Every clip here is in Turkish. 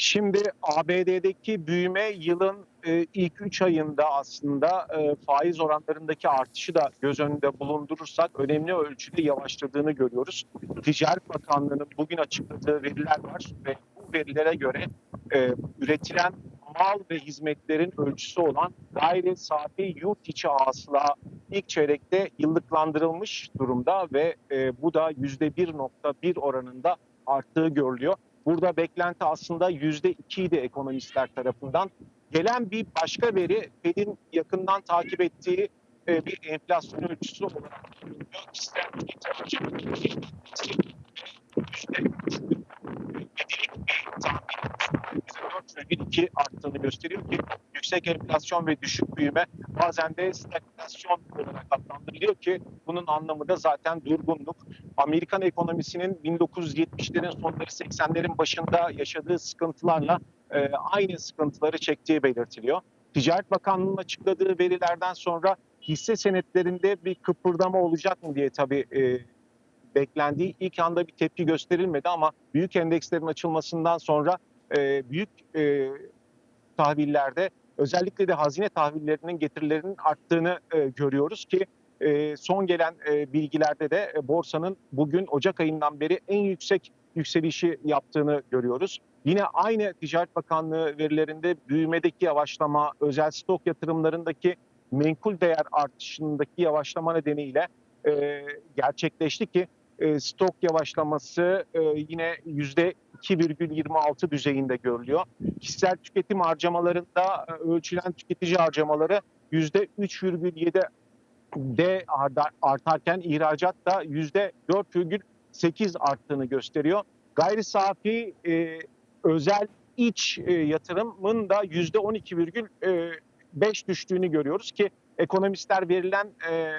Şimdi ABD'deki büyüme yılın e, ilk 3 ayında aslında e, faiz oranlarındaki artışı da göz önünde bulundurursak önemli ölçüde yavaşladığını görüyoruz. Ticaret Bakanlığı'nın bugün açıkladığı veriler var ve bu verilere göre e, üretilen mal ve hizmetlerin ölçüsü olan gayri safi yurt içi hasıla ilk çeyrekte yıllıklandırılmış durumda ve bu da %1.1 oranında arttığı görülüyor. Burada beklenti aslında yüzde ikiydi ekonomistler tarafından. Gelen bir başka veri Fed'in yakından takip ettiği e, bir enflasyon ölçüsü olarak görülüyor. Kişisel tüketim harcamaları yüzde üç bir tahmin %4,2 arttığını gösteriyor ki yüksek enflasyon ve düşük büyüme bazen de stagflasyon olarak adlandırılıyor ki bunun anlamı da zaten durgunluk. Amerikan ekonomisinin 1970'lerin sonları 80'lerin başında yaşadığı sıkıntılarla e, aynı sıkıntıları çektiği belirtiliyor. Ticaret Bakanlığı'nın açıkladığı verilerden sonra hisse senetlerinde bir kıpırdama olacak mı diye tabii e, beklendiği ilk anda bir tepki gösterilmedi ama büyük endekslerin açılmasından sonra e, büyük e, tahvillerde özellikle de hazine tahvillerinin getirilerinin arttığını e, görüyoruz ki e, son gelen e, bilgilerde de e, borsanın bugün Ocak ayından beri en yüksek yükselişi yaptığını görüyoruz. Yine aynı Ticaret Bakanlığı verilerinde büyümedeki yavaşlama, özel stok yatırımlarındaki menkul değer artışındaki yavaşlama nedeniyle e, gerçekleşti ki e, stok yavaşlaması e, yine yüzde 2,26 düzeyinde görülüyor. Kişisel tüketim harcamalarında e, ölçülen tüketici harcamaları yüzde 3,7 de artarken ihracat da yüzde 4,8 arttığını gösteriyor. Gayri safi e, özel iç e, yatırımın da yüzde 12,5 düştüğünü görüyoruz ki ekonomistler verilen e,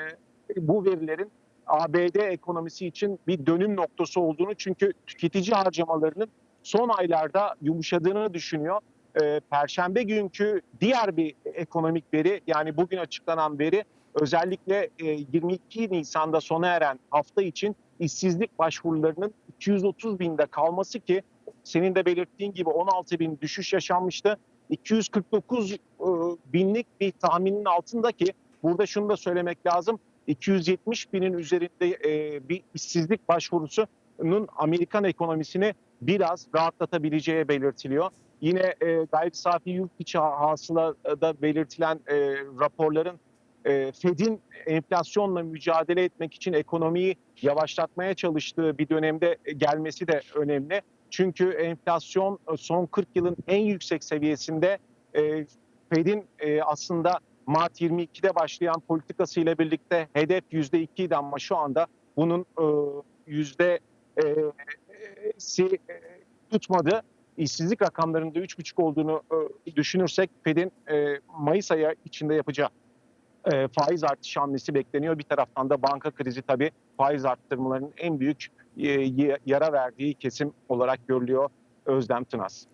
bu verilerin ABD ekonomisi için bir dönüm noktası olduğunu çünkü tüketici harcamalarının son aylarda yumuşadığını düşünüyor. E, Perşembe günkü diğer bir ekonomik veri yani bugün açıklanan veri özellikle e, 22 Nisan'da sona eren hafta için işsizlik başvurularının 230 binde kalması ki senin de belirttiğin gibi 16 bin düşüş yaşanmıştı. 249 e, binlik bir tahminin altında ki burada şunu da söylemek lazım. 270 binin üzerinde e, bir işsizlik başvurusunun Amerikan ekonomisini biraz rahatlatabileceği belirtiliyor. Yine e, gayri safi yurt içi hasılada belirtilen e, raporların e, Fed'in enflasyonla mücadele etmek için ekonomiyi yavaşlatmaya çalıştığı bir dönemde gelmesi de önemli. Çünkü enflasyon e, son 40 yılın en yüksek seviyesinde e, Fed'in e, aslında Mart 22'de başlayan politikasıyla birlikte hedef %2 idi ama şu anda bunun e, yüzde e, si e, tutmadı. İşsizlik rakamlarında 3,5 olduğunu e, düşünürsek Fed'in e, Mayıs ayı içinde yapacağı e, faiz artış hamlesi bekleniyor. Bir taraftan da banka krizi tabii faiz arttırmalarının en büyük e, yara verdiği kesim olarak görülüyor Özlem Tınaz.